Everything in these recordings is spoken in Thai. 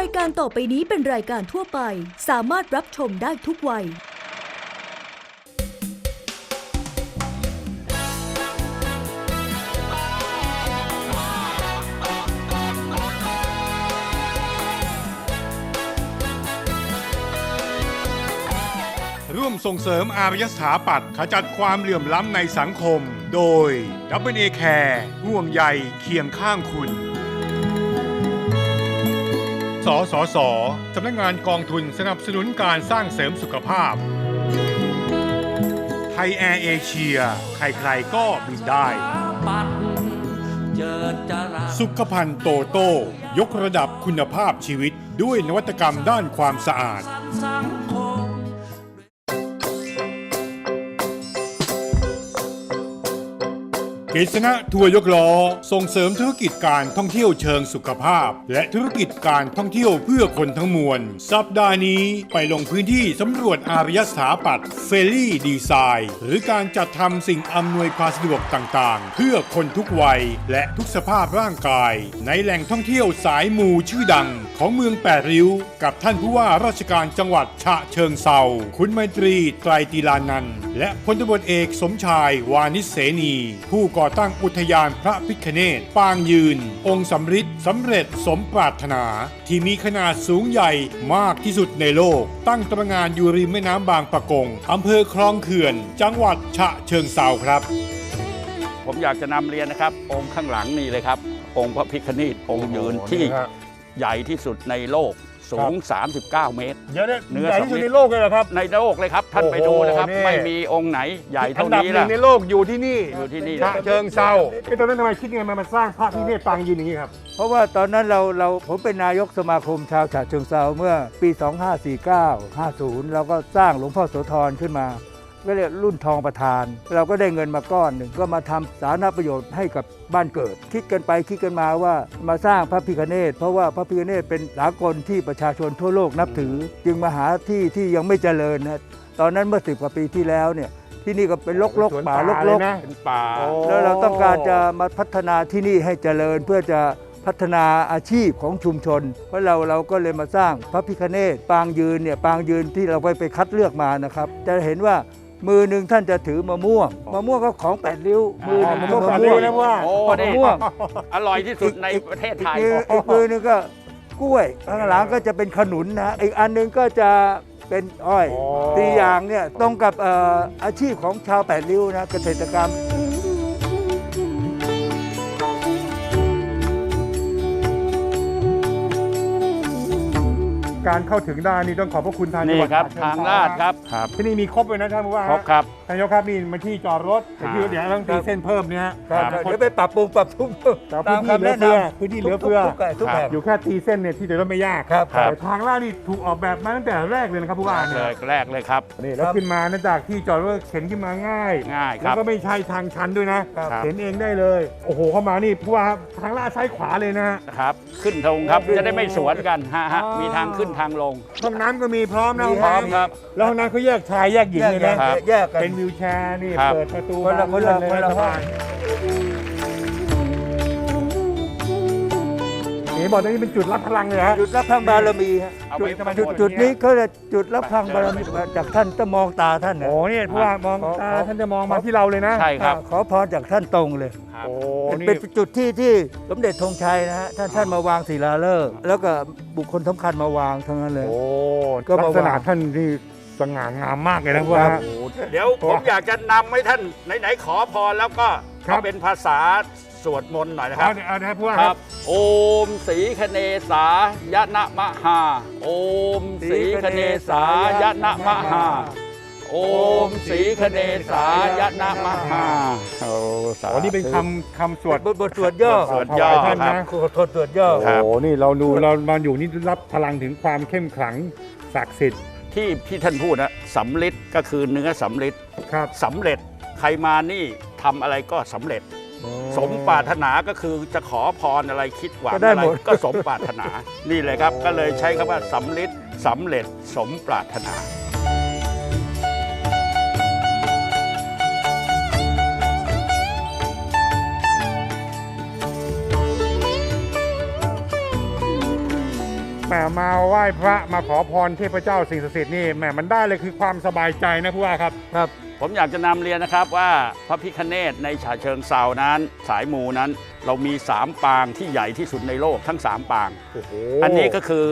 รายการต่อไปนี้เป็นรายการทั่วไป สามารถรับชมได้ทุกวัย ร่วมส่งเสริมอารยสถาปัตย์ขจัดความเหลื่อมล้ำในสังคม โดย w a Care ห่วงใยเคียงข้างคุณ สสสสำนักงานกองทุนสนับสนุนการสร้างเสริมสุขภาพ ไทยแอร์เอเชีย ใครๆก็บินได้สสุขภัณฑ์โตโต้ ยกระดับคุณภาพชีวิตด้วยนวัตกรรมด้านความสะอาด กฤษณะทัวร์ยกล้อส่งเสริมธุรกิจการท่องเที่ยวเชิงสุขภาพ และธุรกิจการท่องเที่ยวเพื่อคนทั้งมวล สัปดาห์นี้ไปลงพื้นที่สำรวจอารยสถาปัตย์เฟลลี่ดีไซน์หรือการจัดทำสิ่งอำนวยความสะดวกต่างๆ เพื่อคนทุกวัยและทุกสภาพร่างกาย ในแหล่งท่องเที่ยวสายมูชื่อดัง ของเมืองแปดริ้ว กับท่านผู้ว่าราชการจังหวัดฉะเชิงเซาคุณไมตรีไตรตีลานันและพลตบเอกสมชายวานิเสนีผู้กอตั้งอุทยานพระพิคเนตปางยืน องค์สำริดสำเร็จสมปรารถนา ที่มีขนาดสูงใหญ่มากที่สุดในโลก ตั้งตระหงานอยู่ริมแม่น้ำบางปะกงอำเภอคลองเขื่อน จังหวัดฉะเชิงเซาครับ ผมอยากจะนำเรียนนะครับ องค์ข้างหลังนี่เลยครับ องค์พระพิฆเนศองค์ยืนที่ใหญ่ที่สุดในโลก สูง 39 เมตรเยอะเนี่ยเนื้อใหญ่สำที่สุดริด ในโลกเลยเหรอครับ ในโลกเลยครับ ท่านโอ้โหไปดูนะครับ นี่ ไม่มีองค์ไหนใหญ่อัเท่านดับนี้หนึ่ละ งในโลกอยู่ที่นี่อยู่ที่นี่ ฉะนะเชิงเซาไอ้ตอนนั้นทำไมคิดยังไงมามาสร้างพระพิฆเนศปางยืนอย่างนี้ครับเพราะว่าตอนนั้นเราเราผมเป็นนายกสมาคมชาวฉะเชิงเซาเมื่อปี 2549 50 เราก็สร้างหลวงพ่อโสธรขึ้นมา ก็เรียกรุ่นทองประธาน เราก็ได้เงินมาก้อนหนึ่งก็มาทำสาธารณประโยชน์ให้กับบ้านเกิด คิดกันไปคิดกันมาว่ามาสร้างพระพิฆเนศเพราะว่าพระพิฆเนศเป็นสากลที่ประชาชนทั่วโลกนับถือ จึงมาหาที่ที่ยังไม่เจริญนะตอนนั้นเมื่อสิบกว่าปีที่แล้วเนี่ยที่นี่ก็เป็นลกสวนๆป่าป่าลเลยกๆนะเป็นป่าโอ้แล้วเราต้องการจะมาพัฒนาที่นี่ให้เจริญเพื่อจะพัฒนาอาชีพของชุมชน เพราะเราเราก็เลยมาสร้างพระพิคเนตปางยืนเนี่ยปางยืนที่เราไปไปคัดเลือกมานะครับ จะเห็นว่า มือหนึ่งท่านจะถือมะม่วงมะม่วงก็ของแปดริ้วมือหนึ่งมะม่วงแปดริ้วนะว่าโอ้มะนี่ม่วงอร่อยที่สุดในประเทศไทยอีกมืออีกมือหนึงก็กล้วยข้างหลังก็จะเป็นขนุนนะอีกอันหนึงก็จะเป็นอ้อยอ๋อตีอย่างเนี่ยตรงกับเอ่ออาชีพของชาวแปดริ้วนะเกษตรกรรม การเข้าถึงได้นี่ต้องขอบพระคุณทางจังนี่หวัดครับฉะเชิทางเซลาดครับครับที่นี่มีครบเลยนะท่านผู้ว่าครบครับ ท่านนายกครับนี่มาที่จอดรถแต่ที่เดี๋ยวต้องตีเส้นเพิ่มเนี่ยครับเดี๋ยวไปปรับปรุงปรับทุกแต่พื้นที่เหลือเฟือพื้นที่เหลือเฟือ ทุกๆทุกๆแห่ง อยู่แค่ตีเส้นเนี่ยที่เดี๋ยวรถไม่ยากครับครับ แต่ทางลาดนี่ถูกออกแบบมาตั้งแต่แรกเลยนะครับผู้ว่าเลเนี่ยยแรกเลยครับ นี่แล้วขึ้นมานะจากที่จอดรถเข็นขึ้นมาง่ายง่ายคแล้รัวบก็ไม่ใช่ทางชันด้วยนะครับ เข็นเองได้เลยโอ้โหเข้ามานี่ผู้ว่าทางลาดซ้ายขวาเลยนะฮะ ครับ ขึ้นธงครับจะได้ไม่สวนกันฮะฮะมีทางขึ้นทางลง ห้องน้ำก็มีพร้อมนะมีห้องพร้อมน้ำครับ แล้วห้องน้ำเขาแยกชายแยกหญิงเลยนะแยกแยกกันเป็นวิวแชร์นี่ครับเปิดประตูคนละบานเลื่อนเลยคนละนะส บายเอ๋บอกตรงนี้เป็นจุดรับพลังเลยฮะ จุดรับพลังบารมีฮะเอาจุไปดไปจุดหมดจุดนี้เขาจะจุดรับพลังบารมีจากท่านต้องมองตาท่านนะโอ้เนี่ยผู้ว่ามองตาท่านจะมองมาที่เราเลยนะใช่ครับ ขอพรจากท่านตรงเลยครับโอ้เป็นนี่เป็นจุดที่ที่สมเด็จธงชัยนะฮะท่านท่านมาวางศิลาฤกษ์แล้วก็บุคคลสำคัญมาวางทั้งนั้นเลยโอ้ก็ลัมากษวางณะท่านที่สง่างามมากเลยนะผู้ว่าครับเดี๋ยวผมอยากจะนำให้ท่านไหนๆขอพรแล้วก็ครับเอาเป็นภาษา สวดมนต์หน่อยนะคเอารับเนี่ยเอานะครับผู้ว่าคครัรับ บ โอมสีคเนสายะนะมะหา โอมสีคเนสายะนะมะหา โอมสีคเนสายะนะมะหาโอ้สาโอ้ธุนี่เป็นคำคำสวด บทบทสวดย่อสวดย่อถวายท่านครับนะ ขอโทษสวดย่อ ครับ โอ้นี่เราดูเรามาอยู่นี่รับพลังถึงความเข้มขลังศักดิ์สิทธิ์ที่ที่ท่านพูดนะสำลิดก็คือเนื้อสำลิดครับ สำเร็จใครมานี่ทำอะไรก็สำเร็จ สมปรารถนาก็คือจะขอพรอะไรคิดหวังก็ได้อะไรหมด ก็สมปรารถนา นี่เลยครับ ก็เลยใช้คำว่าสำลิดสำเร็จสมปรารถนา แหมมาไหว้พระมาขอพรเทพเจ้าสิ่งศักดิ์สิทธิ์นี่แหมมันได้เลยคือความสบายใจนะผู้ว่าครับครับ ผมอยากจะนำเรียนนะครับว่าพระพิคเนตในฉะเชิงเซานั้น สายมูนั้น เรามี 3 ปางที่ใหญ่ที่สุดในโลกทั้ง 3 ปาง โอ้โหอันนี้ก็คือ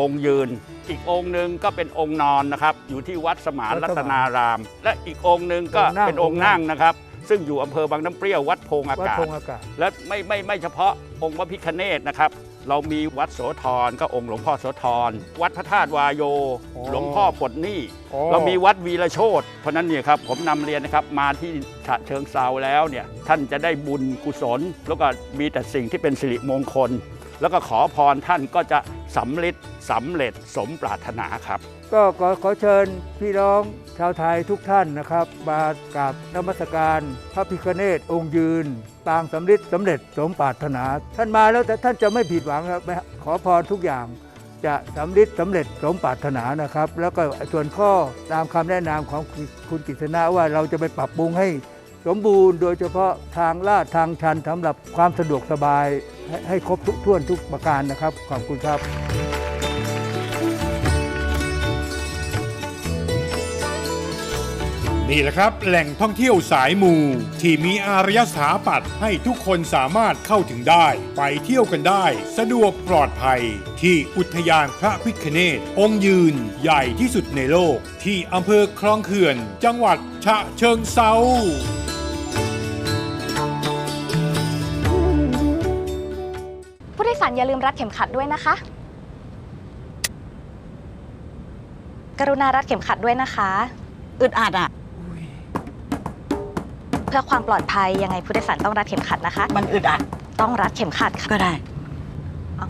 องค์ยืน อีกองค์หนึ่งก็เป็นองค์นอนนะครับ อยู่ที่วัดสมานวัรัดสมานตนาราม และอีกองค์หนึ่งก็องค์นั่งเป็นองค์นั่งนะครับ ซึ่งอยู่อำเภอบางน้ำเปรี้ยววัดโพงอาวัดกาศ พงอากาศ และไม่ไม่ไม่เฉพาะองค์พระพิคเนตนะครับ เรามีวัดโสธรก็องค์หลวงพ่อโสธร วัดพระธาตุวายโยหลวงพ่อปลดหนี้โอ้เรามีวัดวีรโชตเพราะฉะนั้นเนี่ยครับผมนำเรียนนะครับมาที่ฉะเชิงเซาแล้วเนี่ยท่านจะได้บุญกุศล แล้วก็มีแต่สิ่งที่เป็นสิริมงคล แล้วก็ขอพรท่านก็จะสำเร็จสำเร็จสมปรารถนาครับ ก็ขอขอเชิญพี่น้อง ชาวไทยทุกท่านนะครับมากราบนมัสการพระพิฆเนศองค์ยืน ปางสำริดสำเร็จสมปรารถนา ท่านมาแล้วแต่ท่านจะไม่ผิดหวังครับขอพรทุกอย่างจะสำริดสำเร็จสมปรารถนานะครับ แล้วก็ส่วนข้อตามคำแนะนำของคุณกิษณะว่าเราจะไปปรับปรุงให้สมบูรณ์ โดยเฉพาะทางลาดทางชันสำหรับความสะดวกสบายให้ครบทุกท่วนทุกประการนะครับ ขอบคุณครับ นี่แหละครับ แหล่งท่องเที่ยวสายมู ที่มีอารยสถาปัตย์ให้ทุกคนสามารถเข้าถึงได้ ไปเที่ยวกันได้ สะดวกปลอดภัย ที่อุทยานพระพิคเนตองค์ยืน ใหญ่ที่สุดในโลก ที่อำเภอคลองเขื่อน จังหวัดฉะเชิงเซาผู้โดยสารอย่าลืมรัดเข็มขัดด้วยนะคะ กรุณารัดเข็มขัดด้วยนะคะ อึดอัดอะเพื่อความปลอดภัยยังไงผู้โดยสารต้องรัดเข็มขัดนะคะ มันอึดอัดต้องรัดเข็มขัดค่ะก็ได้เอา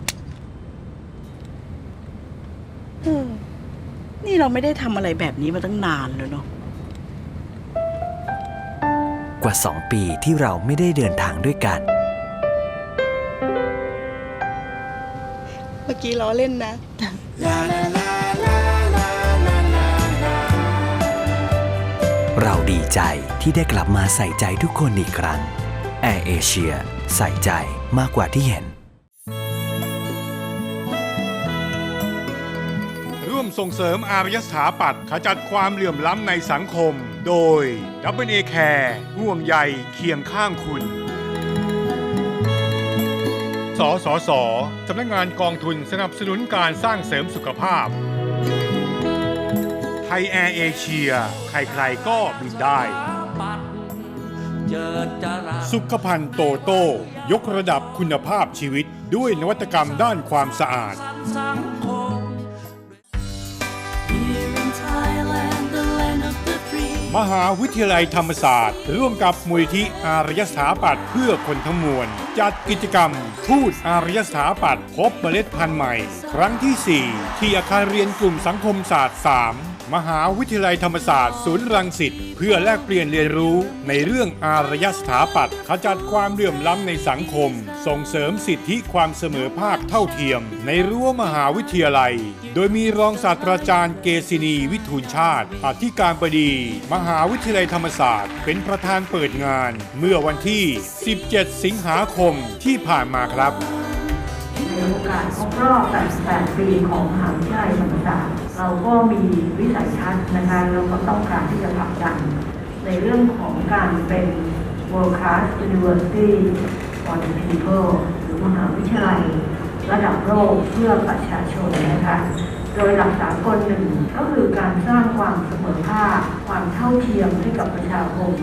เออนี่เราไม่ได้ทำอะไรแบบนี้มาตั้งนานแล้วเนาะกว่า 2 ปีที่เราไม่ได้เดินทางด้วยกัน เมื่อกี้ล้อเล่นนะ ใจที่ได้กลับมาใส่ใจทุกคนอีกครั้งแอร์เอเชียใส่ใจมากกว่าที่เห็น ร่วมส่งเสริมอารยสถาปัตย์ขจัดความเหลื่อมล้ำในสังคม โดย w a Care ห่วงใยเคียงข้างคุณ สสส สำนักงานกองทุนสนับสนุนการสร้างเสริมสุขภาพ ยแอร์เอเชีย ใครๆก็บินได้ สุขภัณฑ์โตโต้ ยกระดับคุณภาพชีวิตด้วยนวัตกรรมด้านความสะอาด มหาวิทยาลัยธรรมศาสตร์ ร่วมกับมูลที่อารยสถาปัตย์เพื่อคนทั้งมวล จัดกิจกรรมทูตอารยสถาปัตย์พบเมล็ดพันธุ์ใหม่ ครั้งที่ 4 ที่อาคารเรียนกลุ่มสังคมศาสตร์ 3 มหาวิทยาลัยธรรมศาสตร์ศูนย์รังสิตเพื่อแลกเปลี่ยนเรียนรู้ในเรื่องอารยสถาปัตย์ขจัดความเหลื่อมล้ำในสังคม ส่งเสริมสิทธิความเสมอภาคเท่าเทียม ในรั้วมหาวิทยาลัย โดยมีรองศาสตราจารย์เกษินีวิทูลชาติอธิการบดี มหาวิทยาลัยธรรมศาสตร์ เป็นประธานเปิดงาน เมื่อวันที่ 17 สิงหาคมที่ผ่านมาครับในโอกาสครบรอบ 88 ปีของมหาวิทยาลัยธรรมศาสตร์ เราก็มีวิสัยทัศน์นะคะแล้วก็ต้องการที่จะผลักดัน ในเรื่องของการเป็น world class university for the people หรือมหาวิทยาลัย ระดับโลกเพื่อประชาชนนะคะโดยหลักสากลหนึ่งก็คือการสร้างความเสมอภาค ความเท่าเทียมให้กับประชาคม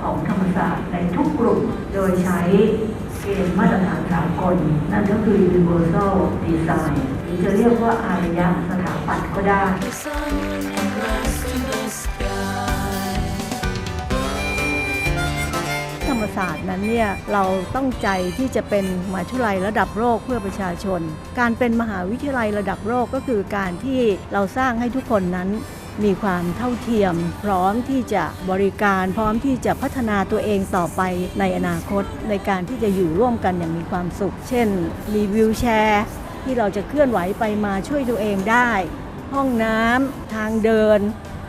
ของธรรมศาสตร์ในทุกกลุ่มโดยใช้เกณฑ์มาตรฐานสากล นั่นก็คือ universal design หรือจะเรียกว่าอารยสถาัตย์ก็ได้ธรรมศาสตร์นั้นเนี่ยเราต้องใจที่จะเป็นมหาวิทยาลัยระดับโลกเพื่อประชาชน การเป็นมหาวิทยาลัยระดับโลกก็คือการที่เราสร้างให้ทุกคนนั้นมีความเท่าเทียม พร้อมที่จะบริการพร้อมที่จะพัฒนาตัวเองต่อไปในอนาคต ในการที่จะอยู่ร่วมกันอย่างมีความสุข เช่น มีวิวแชร์ ที่เราจะเคลื่อนไหวไปมาช่วยตัวเองได้ ห้องน้ำทางเดิน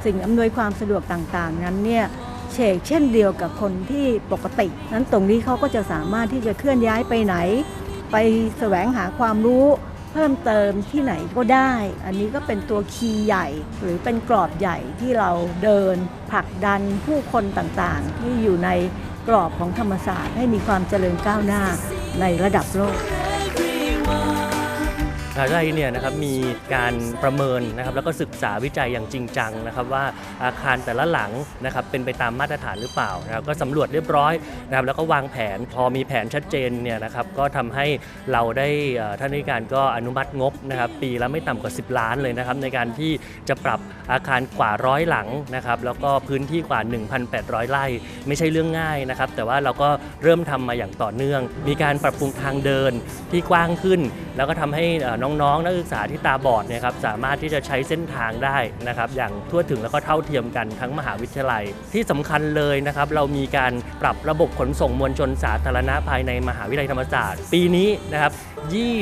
สิ่งอำนวยความสะดวกต่างๆ นั้นเนี่ยเชกเช่นเดียวกับคนที่ปกตินั้นตรงนี้เขาก็จะสามารถที่จะเคลื่อนย้ายไปไหน ไปแสวงหาความรู้เพิ่มเติมที่ไหนก็ได้ อันนี้ก็เป็นตัวคีย์ใหญ่ หรือเป็นกรอบใหญ่ที่เราเดินผลักดันผู้คนต่างๆ ที่อยู่ในกรอบของธรรมศาสตร์ให้มีความเจริญก้าวหน้าในระดับโลก มหาวิทยาลัยเนี่ยนะครับมีการประเมินนะครับแล้วก็ศึกษาวิจัยอย่างจริงจังนะครับว่าอาคารแต่ละหลังนะครับเป็นไปตามมาตรฐานหรือเปล่านะครับก็สำรวจเรียบร้อยนะครับแล้วก็วางแผนพอมีแผนชัดเจนเนี่ยนะครับก็ทำให้เราได้ท่านผู้การก็อนุมัติงบนะครับปีละไม่ต่ำกว่า 10 ล้านเลยนะครับในการที่จะปรับอาคารกว่าร้อยหลังนะครับแล้วก็พื้นที่กว่า 1,800 ไร่ ไม่ใช่เรื่องง่ายนะครับแต่ว่าเราก็เริ่มทำมาอย่างต่อเนื่อง มีการปรับปรุงทางเดินที่กว้างขึ้น แล้วก็ทำให้อ่อน้องๆ นักศึกษาที่ตาบอดเนี่ยครับสามารถที่จะใช้เส้นทางได้นะครับอย่างทั่วถึงแล้วก็เท่าเทียมกันทั้งมหาวิทยาลัย ที่สำคัญเลยนะครับเรามีการปรับระบบขนส่งมวลชนสาธารณะภายในมหาวิทยาลัยธรรมศาสตร์ ปีนี้นะครับ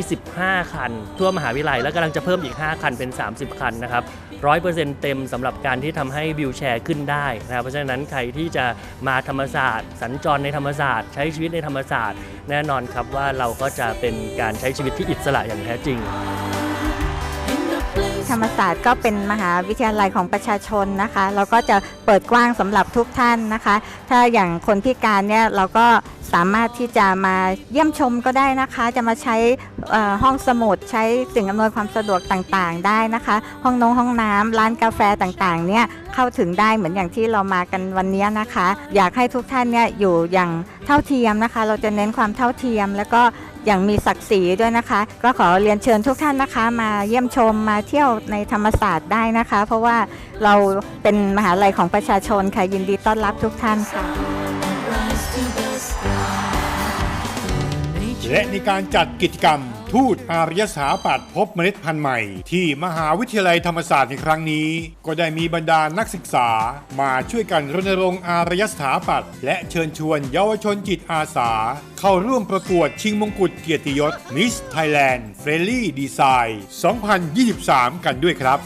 25 คัน ทั่วมหาวิทยาลัย และกำลังจะเพิ่มอีก 5 คันเป็น 30 คันนะครับ 100%เต็มสำหรับการที่ทำให้วิวแชร์ขึ้นได้นะครับเพราะฉะนั้นใครที่จะมาธรรมศาสตร์ สัญจรในธรรมศาสตร์ ใช้ชีวิตในธรรมศาสตร์ แน่นอนครับว่าเราก็จะเป็นการใช้ชีวิตที่อิสระอย่างแท้จริง ธรรมศาสตร์ก็เป็นมหาวิทยาลัยของประชาชนนะคะเราก็จะเปิดกว้างสำหรับทุกท่านนะคะ ถ้าอย่างคนพิการเนี่ยเราก็สามารถที่จะมาเยี่ยมชมก็ได้นะคะ จะมาใช้ห้องสมุดใช้สิ่งอำนวยความสะดวกต่างๆ ได้นะคะ ห้องนงห้องน้ำร้านกาแฟต่างๆเนี่ยเข้าถึงได้เหมือนอย่างที่เรามากันวันนี้นะคะ อยากให้ทุกท่านเนี่ยอยู่อย่างเท่าเทียมนะคะ เราจะเน้นความเท่าเทียมแล้วก็ อย่างมีศักดิ์ศรีด้วยนะคะ ก็ขอเรียนเชิญทุกท่านนะคะ มาเยี่ยมชมมาเที่ยวในธรรมศาสตร์ได้นะคะ เพราะว่าเราเป็นมหาลัยของประชาชนค่ะยินดีต้อนรับทุกท่านค่ะและในการจัดกิจกรรม ทูตอารยสาปัดพบเมล็ดพันธุ์ใหม่ ที่มหาวิทยาลัยธรรมศาสตร์ในครั้งนี้ ก็ได้มีบรรดานักศึกษา มาช่วยกันรณรงค์อารยสถาปัตย์และเชิญชวนเยาวชนจิตอาสา เข้าร่วมประกวดชิงมงกุฎเกียรติยศ Miss Thailand Friendly Design 2023 กันด้วยครับ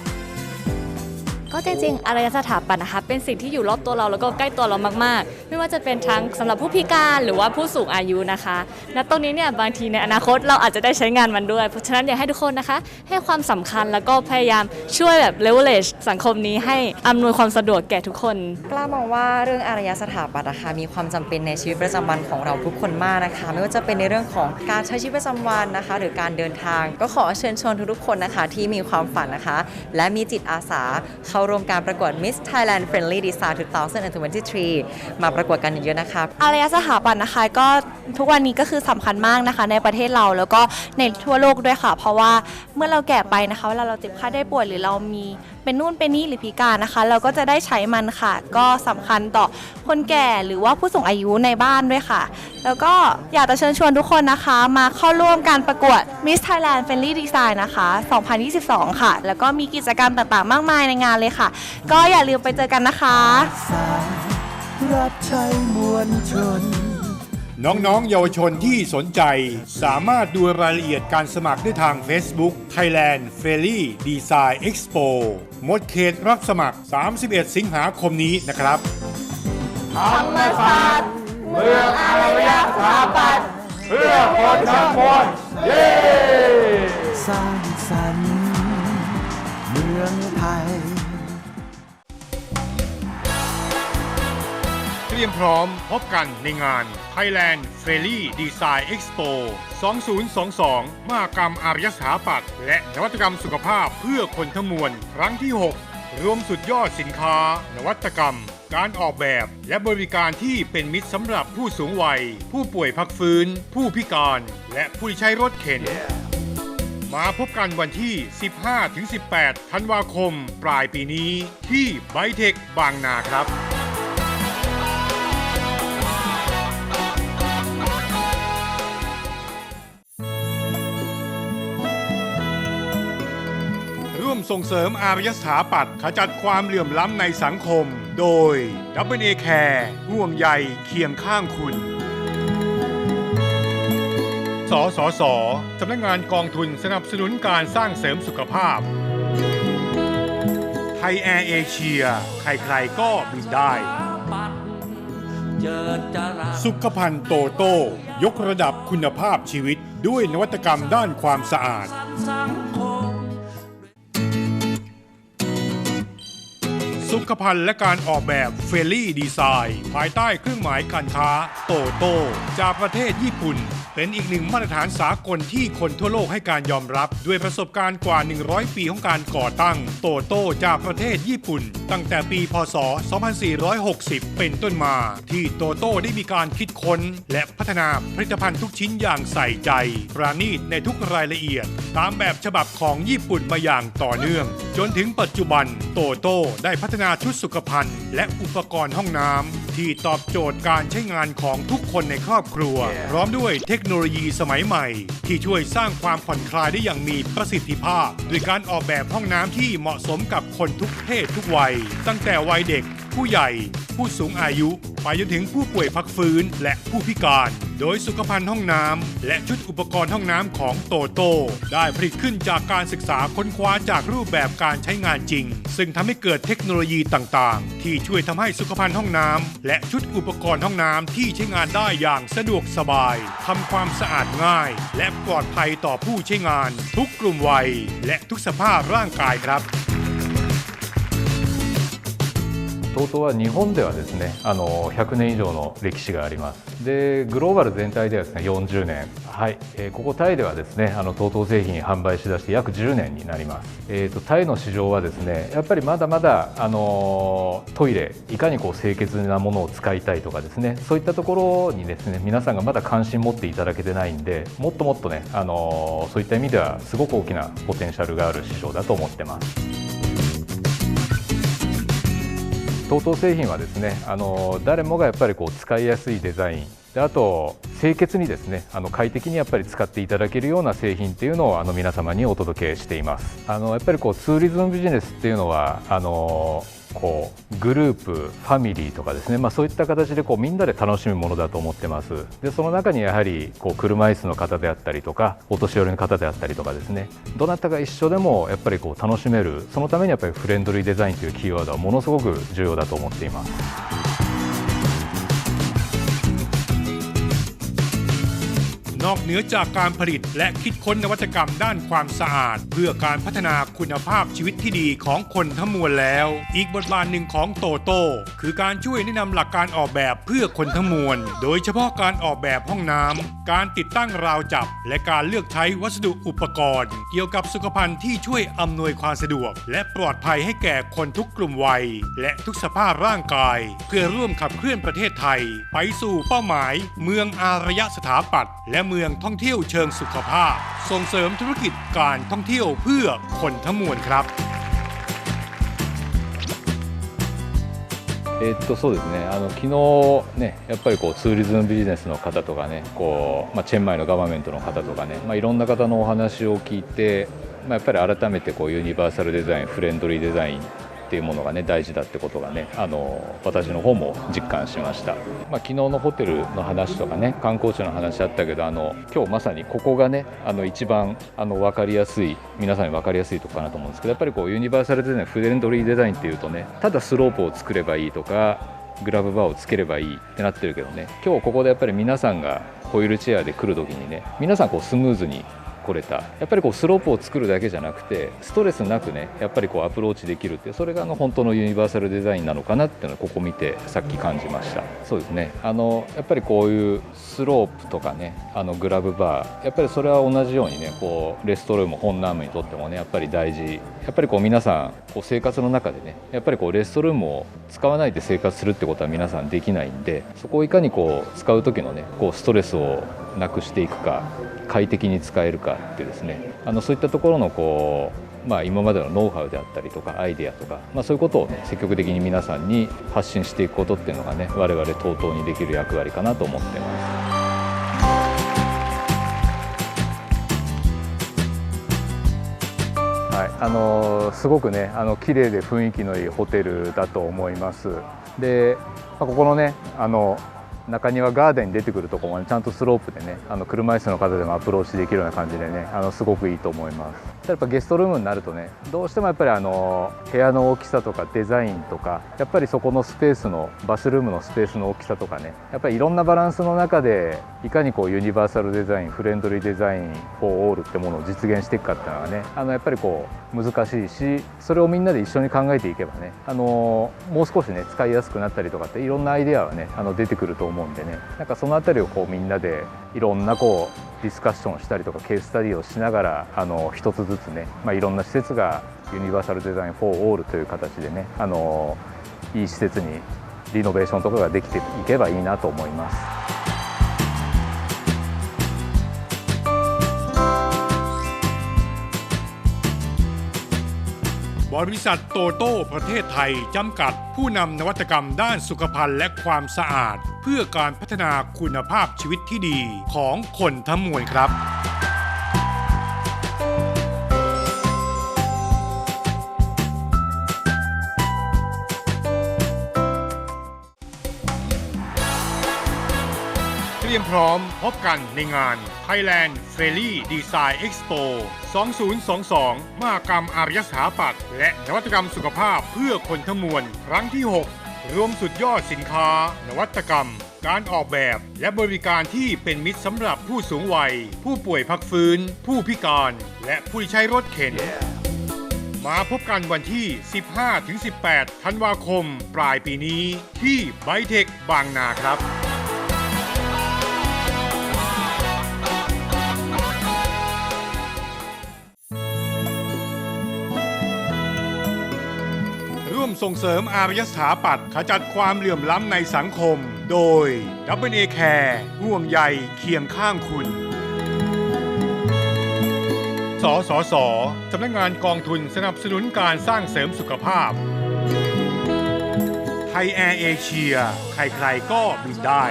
ก็จริงๆอารยสถาปัตย์นะคะเป็นสิ่งที่อยู่รอบตัวเราแล้วก็ใกล้ตัวเรามากๆ ไม่ว่าจะเป็นทั้งสำหรับผู้พิการหรือว่าผู้สูงอายุนะคะณตรงนี้เนี่ยบางทีในอนาคตเราอาจจะได้ใช้งานมันด้วย เพราะฉะนั้นอยากให้ทุกคนนะคะ ให้ความสำคัญแล้วก็พยายามช่วยแบบ leverage สังคมนี้ให้อำนวยความสะดวกแก่ทุกคน กล้ามองว่าเรื่องอารยสถาปัตย์นะคะมีความจำเป็นในชีวิตประจำวันของเราทุกคนมากนะคะ ไม่ว่าจะเป็นในเรื่องของการใช้ชีวิตประจำวันนะคะ หรือการเดินทาง ก็ขอเชิญชวนทุกๆคนนะคะที่มีความฝันนะคะ และมีจิตอาสาเข้าร่วมการประกวด Miss Thailand Friendly Design 2023 มาประกวดกันเยอะๆนะคะอารยสถาปัตย์นะคะก็ทุกวันนี้ก็คือสำคัญมากนะคะ ในประเทศเราแล้วก็ในทั่วโลกด้วยค่ะ เพราะว่าเมื่อเราแก่ไปนะคะเวลาเราเจ็บไข้ได้ป่วยหรือเรามี เป็นนู่นเป็นนี่หรือพิการนะคะ เราก็จะได้ใช้มันค่ะ ก็สำคัญต่อคนแก่หรือว่าผู้สูงอายุในบ้านด้วยค่ะ แล้วก็อยากจะเชิญชวนทุกคนนะคะ มาเข้าร่วมการประกวด Miss Thailand Friendly Design นะคะ 2022 ค่ะ แล้วก็มีกิจกรรมต่างๆ มากมายในงานเลยค่ะ ก็อย่าลืมไปเจอกันนะคะรับใช้มวลชน น้องๆ เยาวชนที่สนใจ สามารถดูรายละเอียดการสมัครได้ทาง Facebook Thailand f r e l y Design Expo หมดเขตรับสมัคร 31 สิงหาคมนี้นะครับธรรมศาสตร์เมืองอารยสถาปัตย์เพื่อคนทั้งมวลเย้สร้างสรรค์ ตรียมพร้อมพบกันในงาน Thailand f r e l y Design Expo 2022 มหกรรมอารยสถาปัตย์และนวัตกรรมสุขภาพเพื่อคนทั้งมวล ครั้งที่ 6 รวมสุดยอดสินค้า นวัตกรรม การออกแบบและบริการที่เป็นมิตรสำหรับผู้สูงวัย ผู้ป่วยพักฟื้น ผู้พิการ และผู้ใช้รถเข็นมาพบกันวันที่ 15-18 ธันวาคม ปลายปีนี้ ที่ไบเทคบางนาครับ ส่งเสริมอารยสถาปัตย์ขจัดความเหลื่อมล้ำในสังคม โดย w a Care ห่วงใยเคียงข้างคุณ สสสสำนักงานกองทุนสนับสนุนการสร้างเสริมสุขภาพ ไทยแอร์เอเชีย ใครๆก็บินได้สสุขภัณฑ์โตโต้ ยกระดับคุณภาพชีวิตด้วยนวัตกรรมด้านความสะอาด สังคภัณฑ์และการออกแบบเฟรลี่ดีไซน์ภายใต้เครื่องหมายการค้าโตโต้จากประเทศญี่ปุ่น เป็นอีกหนึ่งมาตรฐานสากลที่คนทั่วโลกให้การยอมรับ ด้วยประสบการณ์กว่า 100 ปีของการก่อตั้ง โตโต้จากประเทศญี่ปุ่น ตั้งแต่ปี พศ 2460 เป็นต้นมา ที่โตโต้ได้มีการคิดค้น และพัฒนาผลิตภัณฑ์ทุกชิ้นอย่างใส่ใจ ประณีตในทุกรายละเอียด ตามแบบฉบับของญี่ปุ่นมาอย่างต่อเนื่อง จนถึงปัจจุบันโตโต้ได้พัฒนาชุดสุขภัณฑ์ และอุปกรณ์ห้องน้ำที่ตอบโจทย์การใช้งานของทุกคนในครอบครัว พร้อมด้วยเทคโนโลยีสมัยใหม่ ที่ช่วยสร้างความผ่อนคลายได้อย่างมีประสิทธิภาพ ด้วยการออกแบบห้องน้ำที่เหมาะสมกับคนทุกเพศทุกวัย ตั้งแต่วัยเด็ก ผู้ใหญ่ ผู้สูงอายุ ไปจนถึงผู้ป่วยพักฟื้นและผู้พิการ โดยสุขภัณฑ์ห้องน้ำและชุดอุปกรณ์ห้องน้ำของโตโต้ได้ผลิตขึ้นจากการศึกษาค้นคว้าจากรูปแบบการใช้งานจริง ซึ่งทำให้เกิดเทคโนโลยีต่างๆ ที่ช่วยทำให้สุขภัณฑ์ห้องน้ำและชุดอุปกรณ์ห้องน้ำที่ใช้งานได้อย่างสะดวกสบายทำความสะอาดง่าย และปลอดภัยต่อผู้ใช้งาน ทุกกลุ่มวัย และทุกสภาพร่างกายครับ TOTO は日本ではですねあの100年以上の歴史があります。でグローバル全体ではですね40年。はい、えーここタイではですねあの TOTO 製品販売しだして約10年になります、えー、とタイの市場はですねやっぱりまだまだあのトイレいかにこう清潔なものを使いたいとかですねそういったところにですね皆さんがまだ関心持っていただけてないんでもっともっとねあのそういった意味ではすごく大きなポテンシャルがある市場だと思ってます。TOTO 製品はですねあの誰もがやっぱりこう使いやすいデザイン。であと清潔にですねあの快適にやっぱり使っていただけるような製品っていうのをあの皆様にお届けしています。あのやっぱりこうツーリズムビジネスっていうのはあのこうグループファミリーとかですね、まあ、そういった形でこうみんなで楽しむものだと思ってます。でその中にやはりこう車椅子の方であったりとかお年寄りの方であったりとかですね。どなたが一緒でもやっぱりこう楽しめる。そのためにやっぱりフレンドリーデザインというキーワードはものすごく重要だと思っています。 นอกเหนือจากการผลิตและคิดค้นนวัตกรรมด้านความสะอาด เพื่อการพัฒนาคุณภาพชีวิตที่ดีของคนทั้งมวลแล้ว อีกบทบาทหนึ่งของโตโต้คือการช่วยแนะนำหลักการออกแบบเพื่อคนทั้งมวล โดยเฉพาะการออกแบบห้องน้ำการติดตั้งราวจับ และการเลือกใช้วัสดุอุปกรณ์ เกี่ยวกับสุขภัณฑ์ที่ช่วยอำนวยความสะดวก และปลอดภัยให้แก่คนทุกกลุ่มวัย และทุกสภาพร่างกาย เพื่อร่วมขับเคลื่อนประเทศไทย ไปสู่เป้าหมาย เมืองอารยสถาปัตย์และเมท่องเที่ยวเชิงสุขภาพ ส่งเสริมธุรกิจการท่องเที่ยวเพื่อคนทั้งมวลครับ えっとそうですねあの昨日ねやっぱりこうツーリズムビジネスの方とかねこう、まあ、チェンマイのガバメントの方とかね、まあ、いろんな方のお話を聞いて、まあ、やっぱり改めてこうユニバーサルデザインフレンドリーデザイン っていうものがね大事だってことがねあの私の方も実感しました、まあ、昨日のホテルの話とかね観光地の話あったけどあの今日まさにここがねあの一番あの分かりやすい皆さんに分かりやすいとこかなと思うんですけどやっぱりこうユニバーサルデザインフレンドリーデザインっていうとねただスロープを作ればいいとかグラブバーをつければいいってなってるけどね今日ここでやっぱり皆さんがホイールチェアで来る時にね皆さんこうスムーズに来れた。やっぱりこうスロープを作るだけじゃなくてストレスなくねやっぱりこうアプローチできるってそれがあの本当のユニバーサルデザインなのかなっていうのをここ見てさっき感じました。そうですね。あのやっぱりこういうスロープとかねあのグラブバーやっぱりそれは同じようにねこうレストルーム本ナームにとってもねやっぱり大事。やっぱりこう皆さんこう生活の中でねやっぱりこうレストルームを使わないで生活するってことは皆さんできないんでそこをいかにこう使う時のねこうストレスをなくしていくか快適に使えるかってですねあのそういったところのこう、まあ、今までのノウハウであったりとかアイデアとか、まあ、そういうことを、ね、積極的に皆さんに発信していくことっていうのがね我々 TOTO にできる役割かなと思ってます。はい、あのすごくねあの綺麗で雰囲気のいいホテルだと思います。で、まあここのねあの中庭ガーデンに出てくるところもちゃんとスロープでねあの車椅子の方でもアプローチできるような感じでねあのすごくいいと思います。やっぱゲストルームになるとねどうしてもやっぱりあの部屋の大きさとかデザインとかやっぱりそこのスペースのバスルームのスペースの大きさとかねやっぱりいろんなバランスの中でいかにこうユニバーサルデザインフレンドリーデザインフォーオールってものを実現していくかっていうのがねあのやっぱりこう難しいしそれをみんなで一緒に考えていけばねあのもう少しね使いやすくなったりとかっていろんなアイデアはねあの出てくると思思うんでねなんかその辺りをこうみんなでいろんなこうディスカッションをしたりとかケーススタディをしながらあの一つずつね、まあ、いろんな施設がユニバーサルデザインフォーオールという形でねあのいい施設にリノベーションとかができていけばいいなと思います。 บริษัทโตโต้ประเทศไทย จำกัดผู้นำนวัตกรรมด้านสุขภัณฑ์และความสะอาด เพื่อการพัฒนาคุณภาพชีวิตที่ดีของคนทั้งมวลครับ รียมพร้อมพบกันในงาน Thailand f a i r y Design Expo 2022 มหกรรมอารยสถาปัตย์และนวัตกรรมสุขภาพเพื่อคนทั้งมวล ครั้งที่ 6 รวมสุดยอดสินค้า นวัตกรรม การออกแบบและบริการที่เป็นมิตรสำหรับผู้สูงวัย ผู้ป่วยพักฟื้น ผู้พิการ และผู้ใช้รถเข็นมาพบกันวันที่ 15-18 ธันวาคม ปลายปีนี้ ที่ไบเทคบางนาครับ ส่งเสริมอารยสถาปัตย์ขจัดความเหลื่อมล้ำในสังคม โดย w a Care ห่วงใยเคียงข้างคุณ สสสสำนักงานกองทุนสนับสนุนการสร้างเสริมสุขภาพ ไทยแอร์เอเชีย ใครๆก็บินได้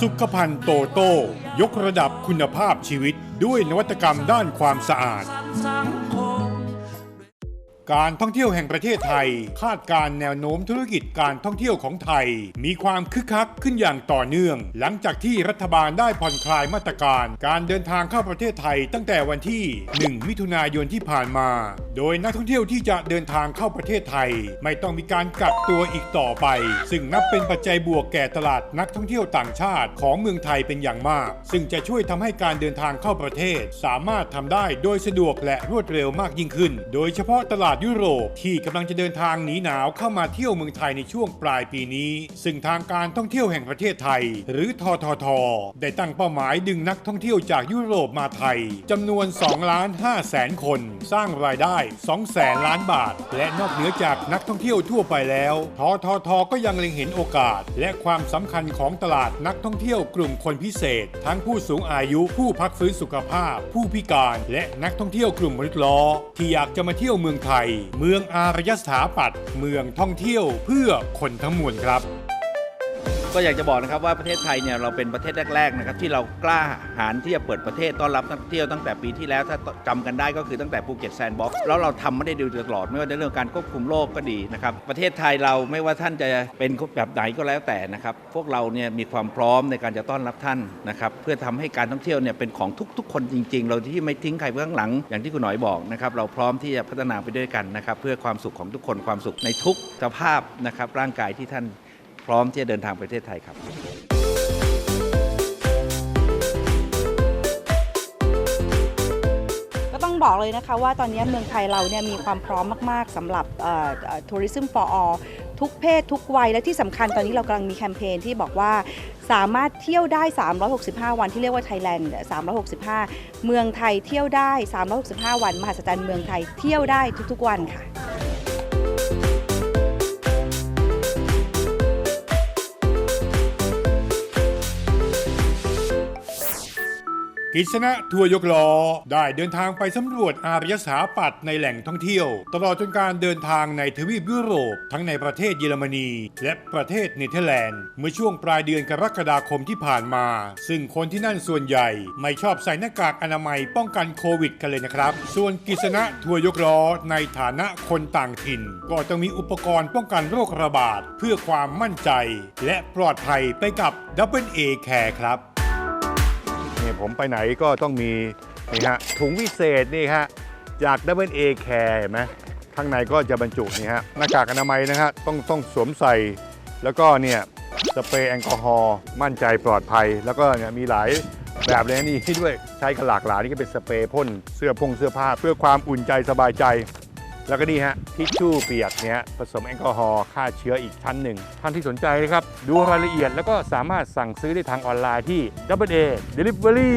สุขภัณฑ์โตโต้ ยกระดับคุณภาพชีวิตด้วยนวัตกรรมด้านความสะอาดสังค การท่องเที่ยวแห่งประเทศไทย คาดการณ์แนวโน้มธุรกิจการท่องเที่ยวของไทย มีความคึกคักขึ้นอย่างต่อเนื่อง หลังจากที่รัฐบาลได้ผ่อนคลายมาตรการ การเดินทางเข้าประเทศไทย ตั้งแต่วันที่ 1 มิถุนายนที่ผ่านมา โดยนักท่องเที่ยวที่จะเดินทางเข้าประเทศไทย ไม่ต้องมีการกักตัวอีกต่อไป ซึ่งนับเป็นปัจจัยบวกแก่ตลาดนักท่องเที่ยวต่างชาติของเมืองไทยเป็นอย่างมาก ซึ่งจะช่วยทำให้การเดินทางเข้าประเทศ สามารถทำได้โดยสะดวกและรวดเร็วมากยิ่งขึ้น โดยเฉพาะตลาดยุโรปที่กำลังจะเดินทางหนีหนาวเข้ามาเที่ยวเมืองไทยในช่วงปลายปีนี้ ซึ่งทางการท่องเที่ยวแห่งประเทศไทย หรือททท ได้ตั้งเป้าหมายดึงนักท่องเที่ยวจากยุโรปมาไทยจำนวน2ล้าน5แสนคน สร้างรายได้2แสนล้านบาท และนอกเหนือจากนักท่องเที่ยวทั่วไปแล้วทททก็ยังเล็งเห็นโอกาส และความสำคัญของตลาดนักท่องเที่ยวกลุ่มคนพิเศษ ทั้งผู้สูงอายุผู้พักฟื้นสุขภาพ ผู้พิการ และนักท่องเที่ยวกลุ่มมนุษย์ล้อที่อยากจะมาเที่ยวเมืองไทยเมืองอารยสถาปัตย์เมืองท่องเที่ยวเพื่อคนทั้งมวลครับ ก็อยากจะบอกนะครับว่าประเทศไทยเนี่ยเราเป็นประเทศแรกๆนะครับที่เรากล้าหาญที่จะเปิดประเทศต้อนรับนักท่องเที่ยวตั้งแต่ปีที่แล้วถ้าจำกันได้ก็คือตั้งแต่ภูเก็ตแซนด์บ็อกซ์แล้วเราทำไม่ได้ดูตลอด ไม่ว่าในเรื่องการควบคุมโรคก็ดีนะครับประเทศไทยเราไม่ว่าท่านจะเป็นแบบไหนก็แล้วแต่นะครับพวกเราเนี่ยมีความพร้อมในการจะต้อนรับท่านนะครับเพื่อทำให้การท่องเที่ยวเนี่ยเป็นของทุกๆ คนจริง ๆ เราที่ไม่ทิ้งใครไว้ข้างหลัง อย่างที่คุณหน่อยบอกนะครับเราพร้อมที่จะพัฒนาไปด้วยกันนะครับเพื่อความสุขของทุกคนความสุขในทุกสภาพนะครับร่างกายที่ท่าน ร้อมที่จะเดินทางประเทศไทยครับก็ต้องบอกเลยนะคะว่าตอนนี้เมืองไทยเราเนี่ยมีความพร้อมมาก ๆสำหรับทัวริซึม for all ทุกเพศทุกวัย และที่สำคัญตอนนี้เรากำลังมีแคมเปญที่บอกว่าสามารถเที่ยวได้ 365 วันที่เรียกว่า Thailand 365 เมืองไทยเที่ยวได้ 365 วัน มหัศจรรย์เมืองไทยเที่ยวได้ทุกๆวันค่ะ กิษณะทัวร์ยกล้อได้เดินทางไปสำรวจอารยสถาปัตย์ในแหล่งท่องเที่ยว ตลอดจนการเดินทางในทวีปยุโรป ทั้งในประเทศเยอรมนี และประเทศเนเธอร์แลนด์ เมื่อช่วงปลายเดือนกรกฎาคมที่ผ่านมา ซึ่งคนที่นั่นส่วนใหญ่ไม่ชอบใส่หน้ากากอนามัยป้องกันโควิดกันเลยนะครับ ส่วนกิษณะทัวร์ยกล้อในฐานะคนต่างถิ่น ก็ต้องมีอุปกรณ์ป้องกันโรคระบาดเพื่อความมั่นใจ และปลอดภัยไปกับ Double A Care ครับ นี่ยผมไปไหนก็ต้องมีนี่ฮะถุงวิเศษนี่ฮะจาก Double A Care เห็นไหมข้างในก็จะบรรจุนี่ฮะหน้ากากอนามัยนะฮะต้องต้องสวมใส่ แล้วก็เนี่ยสเปรย์แอลกอฮอล์มั่นใจปลอดภัย แล้วก็เนี่ยมีหลายแบบเลยนี่ด้วยใช้กันหลากหลายนี่ก็เป็นสเปรย์พ่นเสื้อพงเสื้อผ้า เพื่อความอุ่นใจสบายใจ แล้วก็นี่ฮะทิชชู่เปียกเนี่ยผสมแอลกอฮอล์ฆ่าเชื้ออีกชั้นหนึ่ง ท่านที่สนใจนะครับ ดูรายละเอียดแล้วก็สามารถสั่งซื้อได้ทางออนไลน์ที่ Double A Delivery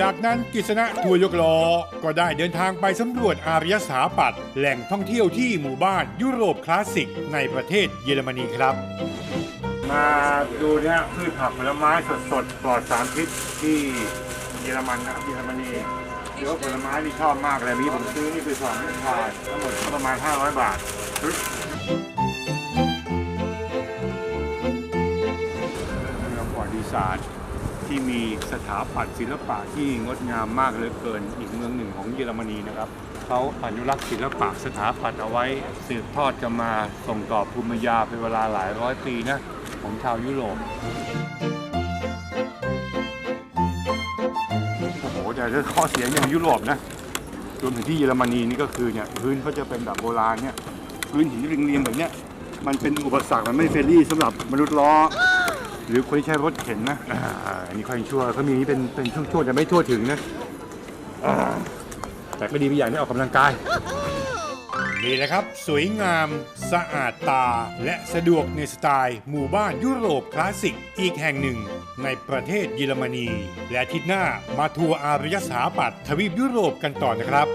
จากนั้นกิษณะทัวร์ยกล้อ ก็ได้เดินทางไปสำรวจอารยสถาปัตย์แหล่งท่องเที่ยวที่หมู่บ้านยุโรปคลาสสิกในประเทศเยอรมนีครับ มาดูเนี่ยพืชผักผลไม้สดๆปลอดสารพิษที่เยอรมันนะครับเยอรมนีเดี๋ยวผลไม้นี่ชอบมากเลยมีผมซื้อนี่ไปสองไม่ทานทั้งหมดประมาณ 500 บาทเฮ้ยเมืองประวัติศาสตร์ที่มีสถาปัตยศิลปะที่งดงามมากเหลือเกินอีกเมืองหนึ่งของเยอรมนีนะครับเขาอนุรักษ์ศิลปะสถาปัตย์เอาไว้สืบทอดกันมาส่งต่อภูมิปัญญาเป็นเวลาหลายร้อยปีนะ ของชาวยุโรปโอ้โหแต่ถ้าข้อเสียอย่างยุโรปนะรวมถึงที่เยอรมนีนี่ก็คือเนี่ยพื้นเขาจะเป็นแบบโบราณเนี่ยพื้นหินเรียงๆแบบเนี้ยมันเป็นอุปสรรคมันไม่เฟรนลี่สำหรับมนุษย์ล้อ หรือคนที่ใช้รถเข็นนะอ่าอันนี้ค่อยชั่วเขามีนี่เป็นเป็นช่วงๆแต่ไม่ทั่วถึงนะอ่าแต่ก็ดีไปอย่างที่ออกกำลังกาย นี่แหละครับ สวยงาม สะอาดตา และสะดวกในสไตล์หมู่บ้านยุโรปคลาสสิกอีกแห่งหนึ่ง ในประเทศเยอรมนี และทิศหน้ามาทัวร์อารยสถาปัตย์ทวีปยุโรปกันต่อนะครับ